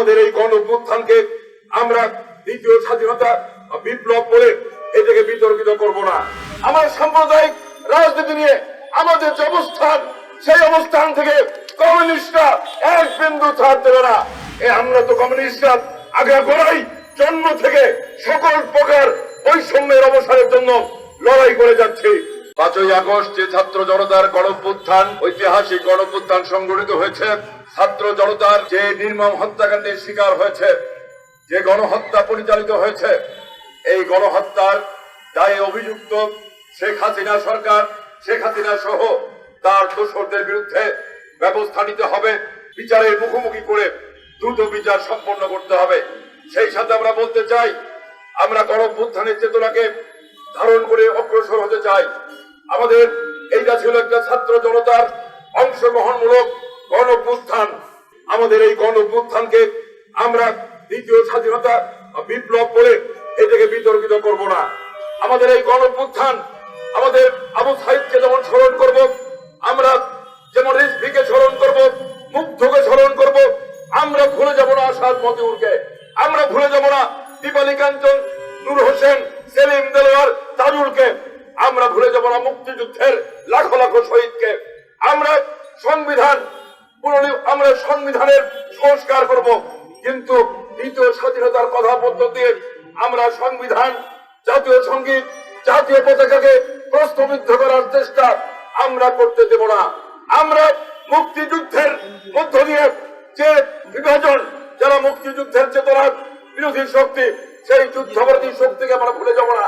আমাদের এই গণ আমরা দ্বিতীয় স্বাধীনতা বিপ্লব বলে এটাকে বিতর্কিত করব না। আমার সাম্প্রদায়িক রাজনীতি নিয়ে আমাদের যে অবস্থান, সেই অবস্থান থেকে কমিউনিস্টরা এক বিন্দু ছাড় দেবে না। এ, আমরা তো কমিউনিস্টরা আগে গোড়াই জন্ম থেকে সকল প্রকার বৈষম্যের অবসানের জন্য লড়াই করে যাচ্ছি। পাঁচই আগস্ট যে ছাত্র জনতার গণপুত্থান, ঐতিহাসিক গণপুত্থান সংগঠিত হয়েছে। ছাত্র জনতার যে নির্মম হত্যাকাণ্ডের শিকার হয়েছে, যে গণহত্যা পরিচালিত হয়েছে, এই গণহত্যার দায়ে অভিযুক্ত শেখ হাসিনা সরকার, শেখ হাসিনা সহ তার দোষরদের বিরুদ্ধে ব্যবস্থা নিতে হবে। বিচারের মুখোমুখি করে দ্রুত বিচার সম্পন্ন করতে হবে। সেই সাথে আমরা বলতে চাই, আমরা গণভ্যুত্থানের চেতনাকে ধারণ করে অগ্রসর হতে চাই। আমাদের এইটা ছিল একটা ছাত্র জনতার অংশগ্রহণমূলক গণভ্যুত্থান। আমাদের এই গণভ্যুত্থানকে আমরা দ্বিতীয় স্বাধীনতা বিপ্লব বলে এটাকে বিতর্কিত করব না। আমাদের এই গণভ্যুত্থান, আমাদের আবু সাহিদকে যেমন স্মরণ করব, আমরা যেমন রিজভিকে স্মরণ করব, মুগ্ধকে স্মরণ করব, আমরা ভুলে যাব না আসাদ মতিউরকে। আমরা ভুলে যাব না দীপালি কাঞ্চন, নূর হোসেন, সেলিম দেলোয়ার তাজুলকে আমরা ভুলে যাব না মুক্তিযুদ্ধের লাখো লাখো শহীদকে। আমরা সংবিধান আমরা সংবিধানের সংস্কার করব। কিন্তু দ্বিতীয় স্বাধীনতার কথা পদ্ধতি আমরা সংবিধান, জাতীয় সংগীত, জাতীয় পতাকাকে প্রশ্নবিদ্ধ করার চেষ্টা আমরা করতে দেব না। আমরা মুক্তিযুদ্ধের মধ্য দিয়ে যে বিভাজন, যারা মুক্তিযুদ্ধের চেতনার বিরোধী শক্তি, সেই যুদ্ধবরী শক্তিকে আমরা ভুলে যাব না।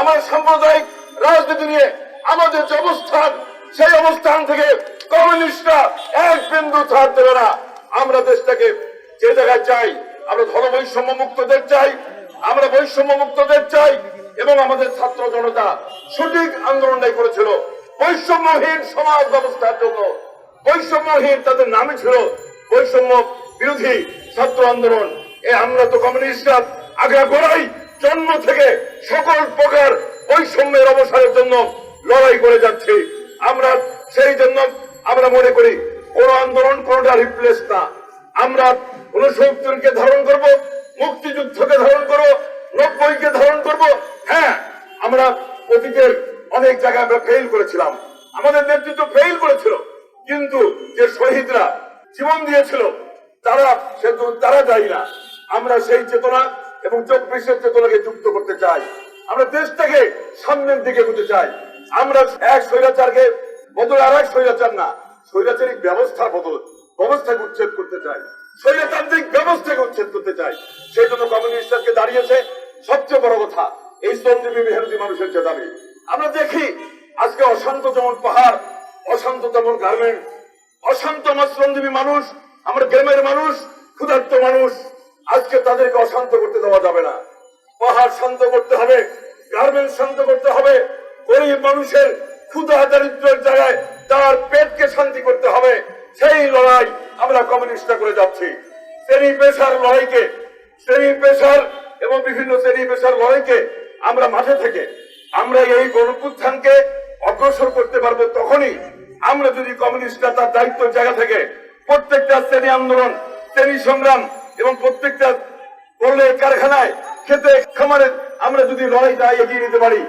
আমার সাম্প্রদায়িক রাজনীতি নিয়ে আমাদের যে অবস্থান, সেই অবস্থান থেকে কমিউনিস্টরা এক বিন্দু ছাড় দেবে না। আমরা দেশটাকে যে জায়গায় চাই, আমরা ধর্ম বৈষম্য মুক্ত দেশ চাই, আমরা বৈষম্য মুক্ত দেশ চাই, এবং আমাদের ছাত্র জনতা সঠিক আন্দোলনটাই করেছিল। বৈষম্যহীন সমাজ ব্যবস্থার জন্য, বৈষম্যহীন তাদের নামে ছিল বৈষম্য বিরোধী ছাত্র আন্দোলন। এ আমরা তো কমিউনিস্টরা আগে গোড়াই জন্ম থেকে সকল প্রকার বৈষম্যের অবসানের জন্য লড়াই করে যাচ্ছে। আমরা সেই জন্য আমরা মনে করি, কোন আন্দোলন কোনটা রিপ্লেস না। আমরা উনসত্তরকে ধারণ করব, মুক্তিযুদ্ধকে ধারণ করব, নব্বইকে ধারণ করব। হ্যাঁ আমরা অতীতের অনেক জায়গায় আমরা ফেল করেছিলাম। আমাদের নেতৃত্ব ফেল করেছিল। কিন্তু যে শহীদরা জীবন দিয়েছিল, তারা সে তারা যায় না। আমরা সেই চেতনা এবং চব্বিশের চেতনাকে যুক্ত করতে চাই। আমরা দেশটাকে সামনের দিকে এগোতে চাই। আমরা এক স্বৈরাচারকে বদল আর এক স্বৈরাচার না, স্বৈরাচারিক ব্যবস্থা বদল ব্যবস্থাকে উচ্ছেদ করতে চাই। স্বৈরতান্ত্রিক ব্যবস্থাকে উচ্ছেদ করতে চাই। সেই জন্য কমিউনিস্টকে দাঁড়িয়েছে। সবচেয়ে বড় কথা, এই শ্রমজীবী মেহনতি মানুষের যে দাবি। আমরা দেখি, আজকে অশান্ত যেমন পাহাড়, অশান্ত তেমন গার্মেন্ট, অশান্ত আমার শ্রমজীবী মানুষ, আমার গ্রামের মানুষ, ক্ষুধার্ত মানুষ। আজকে তাদেরকে অশান্ত করতে দেওয়া যাবে না। পাহাড় শান্ত করতে হবে গার্মেন্ট শান্ত করতে হবে, গরিব মানুষের ক্ষুধা দারিদ্রের জায়গায় তার পেটকে শান্তি করতে হবে। সেই লড়াই আমরা কমিউনিস্টরা করে যাচ্ছি। শ্রেণি পেশার লড়াইকে, শ্রেণি পেশার এবং বিভিন্ন শ্রেণি পেশার লড়াইকে আমরা মাঠে থেকে আমরা এই গণপুত্থানকে অগ্রসর করতে পারব তখনই। আমরা যদি কমিউনিস্টরা তার দায়িত্ব জায়গা থেকে প্রত্যেকটা শ্রেণি আন্দোলন, শ্রেণি সংগ্রাম এবং প্রত্যেকটা করলে কারখানায় খেতে খামারে আমরা যদি লড়াইটা এগিয়ে নিতে পারি।